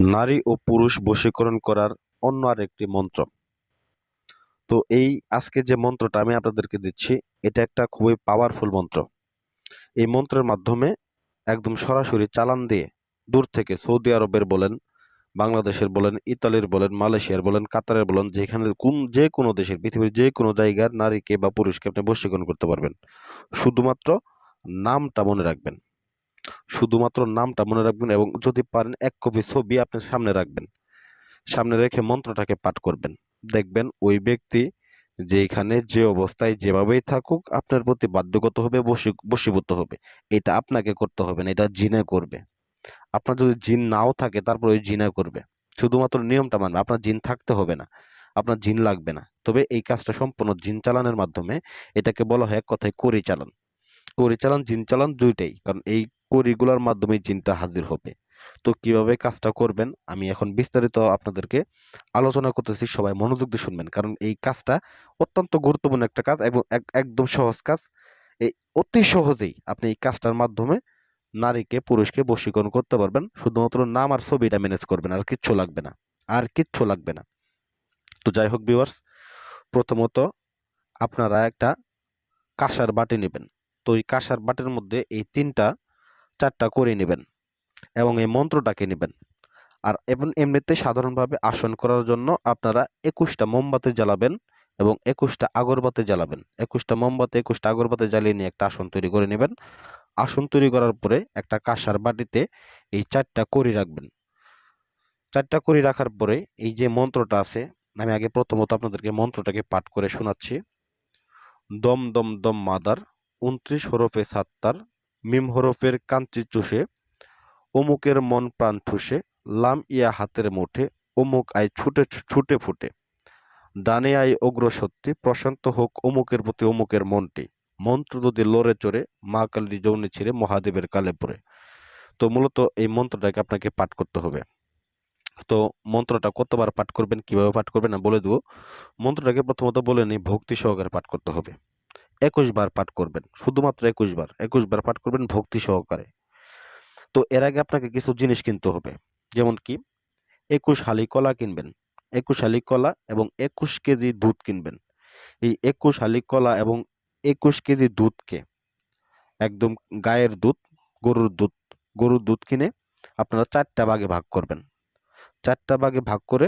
নারী ও পুরুষ বশীকরণ করার অন্য আরেকটি মন্ত্র। তো এই আজকে যে মন্ত্রটা আমি আপনাদেরকে দিচ্ছি, এটা একটা খুবই পাওয়ারফুল মন্ত্র। এই মন্ত্রের মাধ্যমে একদম সরাসরি চালান দিয়ে দূর থেকে সৌদি আরবের বলেন, বাংলাদেশের বলেন, ইতালির বলেন, মালয়েশিয়ার বলেন, কাতারের বলেন, যেখানে কোন, যে কোনো দেশের, পৃথিবীর যে কোনো জায়গার নারীকে বা পুরুষকে আপনি বশীকরণ করতে পারবেন। শুধুমাত্র নামটা মনে রাখবেন। শুধুমাত্র নামটা মনে রাখবেন এবং যদি পারেন এক কপি ছবি আপনি সামনে রাখবেন। সামনে রেখে মন্ত্রটাকে পাঠ করবেন। দেখবেন ওই ব্যক্তি যেখানে যে অবস্থায় যেভাবেই থাকুক আপনার প্রতি বাধ্যগত হবে বশীভূত হবে। এটা আপনাকে করতে হবে না, এটা জিনে করবে। আপনার যদি জিন নাও থাকে, তারপর ওই জিনে করবে। শুধুমাত্র নিয়মটা মানবে, আপনার জিন থাকতে হবে না, আপনার জিন লাগবে না। তবে এই কাজটা সম্পূর্ণ জিন চালানের মাধ্যমে এটাকে বলা হয় এক কথায় করি চালান করি চালান জিন চালান দুইটাই, কারণ এই করিগুলোর মাধ্যমে জিনটা হাজির হবে। তো কীভাবে কাজটা করবেন? আমি এখন বিস্তারিত আপনাদেরকে আলোচনা করতেছি, সবাই মনোযোগ দিয়ে শুনবেন। কারণ এই কাজটা অত্যন্ত গুরুত্বপূর্ণ একটা কাজ এবং এক- একদম সহজ কাজ। এই অতি সহজেই আপনি এই কাজটার মাধ্যমে নারীকে, পুরুষকে বশীকরণ করতে পারবেন। শুধুমাত্র নাম আর ছবিটা ম্যানেজ করবেন, আর কিচ্ছু লাগবে না। আর কিচ্ছু লাগবে না। তো যাই হোক ভিউয়ার্স প্রথমত আপনারা একটা কাঁসার বাটি নেবেন। তো এই কাঁসার বাটির মধ্যে এই তিনটা চারটা করে নেবেন এবং এই মন্ত্রটাকে নেবেন। আর এবং এমনিতে সাধারণভাবে আসন করার জন্য আপনারা একুশটা মোমবাতি জ্বালাবেন এবং একুশটা আগরবাতি জ্বালাবেন। একুশটা মোমবাতি, একুশটা আগরবাতি জ্বালিয়ে নিয়ে একটা আসন তৈরি করে নেবেন। আসন তৈরি করার পরে একটা কাঁসার বাটিতে এই চারটা করি রাখবেন। চারটা করি রাখার পরে এই যে মন্ত্রটা আছে, আমি আগে প্রথমত আপনাদেরকে মন্ত্রটাকে পাঠ করে শোনাচ্ছি। দম দম দম মাদার, উনত্রিশ হরফে সাত্তার মিম হরফের কাঞ্চি চুষে, অমুকের মন প্রাণ ঠুসে, লাম ইয়া হাতের মুঠে, অমুক আয় ছুটে ছুটে ফুটে। ডানে আয় অগ্র সত্যি প্রশান্ত হোক অমুকের প্রতি অমুকের মনটি। মন্ত্র যদি লড়ে চড়ে, মা কালীর যৌনি ছিঁড়ে মহাদেবের কালে পড়ে। তো মূলত এই মন্ত্রটাকে আপনাকে পাঠ করতে হবে। তো মন্ত্রটা কতবার পাঠ করবেন, কীভাবে পাঠ করবেন না বলে দেবো। মন্ত্রটাকে প্রথমত বলে নিই, ভক্তি সহকারে পাঠ করতে হবে। একুশ বার পাঠ করবেন, শুধুমাত্র একুশ বার একুশ বার পাঠ করবেন ভক্তি সহকারে। তো এর আগে আপনাকে কিছু জিনিস কিনতে হবে, যেমন কি, একুশ হালি কলা কিনবেন, একুশ হালি কলা এবং একুশ কেজি দুধ কিনবেন। এই একুশ হালি কলা এবং একুশ কেজি দুধকে একদম গায়ের দুধ, গরুর দুধ গরুর দুধ কিনে আপনারা চারটা ভাগে ভাগ করবেন। চারটা ভাগে ভাগ করে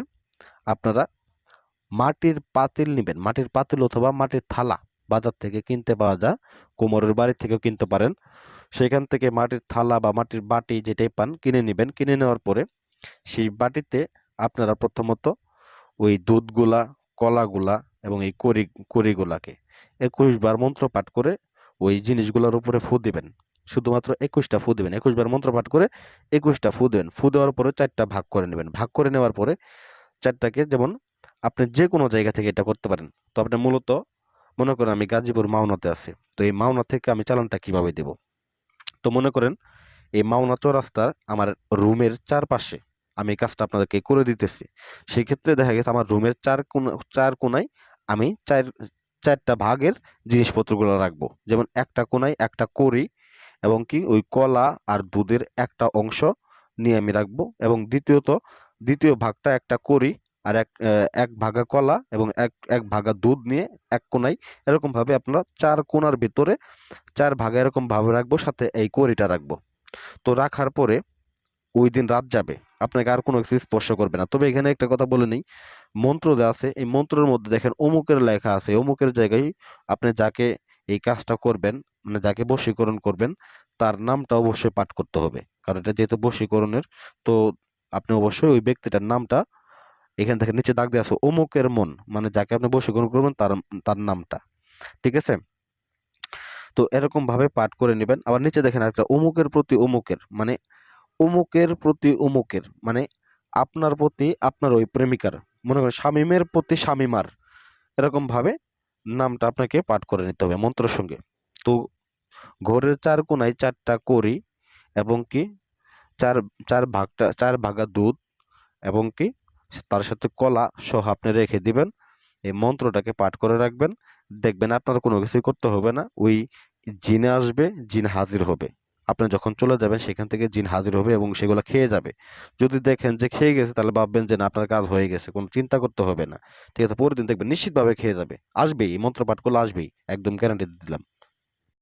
আপনারা মাটির পাতিল নেবেন, মাটির পাতিল অথবা মাটির থালা। বাজার থেকে কিনতে পাওয়া যায়, কুমোরের বাড়ি থেকেও কিনতে পারেন। সেখান থেকে মাটির থালা বা মাটির বাটি যেটাই পান, কিনে নেবেন। কিনে নেওয়ার পরে সেই বাটিতে আপনারা প্রথমত ওই দুধগুলা, কলাগুলা এবং এই করি কড়িগুলাকে একুশ বার মন্ত্র পাঠ করে ওই জিনিসগুলোর উপরে ফু দিবেন। শুধুমাত্র একুশটা ফু দিবেন। একুশ বার মন্ত্র পাঠ করে একুশটা ফু দেবেন। ফু দেওয়ার পরে চারটা ভাগ করে নেবেন। ভাগ করে নেওয়ার পরে চারটাকে যেমন আপনি যে কোনো জায়গা থেকে এটা করতে পারেন। তো আপনি মূলত মনে করেন আমি গাজীপুর মাওনাতে আছি। তো এই মাওনা থেকে আমি চালানটা কীভাবে দেব? তো মনে করেন এই মাওনা চৌরাস্তার আমার রুমের চারপাশে আমি কাজটা আপনাদেরকে করে দিতেছি। সেক্ষেত্রে দেখা গেছে আমার রুমের চার কোনা চার কোনায় আমি চার, চারটা ভাগের জিনিসপত্রগুলো রাখব। যেমন একটা কোনায় একটা করি এবং কি ওই কলা আর দুধের একটা অংশ নিয়ে আমি রাখব এবং দ্বিতীয়ত, দ্বিতীয় ভাগটা একটা করি আর এক এক ভাগা কলা এবং এক এক ভাগা দুধ নিয়ে এক কোনায় এরকম ভাবে আপনারা চার কোনার ভিতরে চার ভাগা এরকম ভাবে রাখব, সাথে এই কড়িটা রাখব। তো রাখার পরে ওই দিন রাত যাবে, আপনাকে আর কোনো কিছু স্পর্শ করবে না। তবে এখানে একটা কথা বলে নিই, মন্ত্র দেওয়া আছে, এই মন্ত্রের মধ্যে দেখেন অমুকের লেখা আছে, অমুকের জায়গায় আপনি যাকে এই কাজটা করবেন মানে যাকে বশীকরণ করবেন, তার নামটা অবশ্যই পাঠ করতে হবে। কারণ এটা যেহেতু বশীকরণের, তো আপনি অবশ্যই ওই ব্যক্তিটার নামটা এখান থেকে নিচে দাগ দেওয়া আছে, অমুকের মন মানে যাকে আপনি বসে গ্রহণ করবেন তার তার নামটা, ঠিক আছে? তো এরকম ভাবে পাঠ করে নেবেন। আবার নিচে দেখেন একটা অমুকের প্রতি অমুকের মানে অমুকের প্রতি অমুকের মানে আপনার প্রতি আপনার ওই প্রেমিকার, মনে করেন শামীমের প্রতি শামীমার এরকম ভাবে নামটা আপনাকে পাঠ করে নিতে হবে মন্ত্রের সঙ্গে। তো ঘরের চার কোনায় চারটা করি এবং কি? চার চার ভাগটা, চার ভাগা দুধ এবং কি? তার সাথে কলা সহ আপনি রেখে দিবেন। এই মন্ত্রটাকে পাঠ করে রাখবেন। দেখবেন আপনার কোনো কিছু করতে হবে না। ওই জিনে আসবে, জিন হাজির হবে। আপনি যখন চলে যাবেন, সেখান থেকে জিন হাজির হবে এবং সেগুলো খেয়ে যাবে। যদি দেখেন যে খেয়ে গেছে, তাহলে ভাববেন যে না, আপনার কাজ হয়ে গেছে, কোনো চিন্তা করতে হবে না। ঠিক আছে, পরের দিন দেখবেন নিশ্চিতভাবে খেয়ে যাবে। আসবেই মন্ত্র পাঠ করলে আসবেই। একদম গ্যারান্টি দিলাম।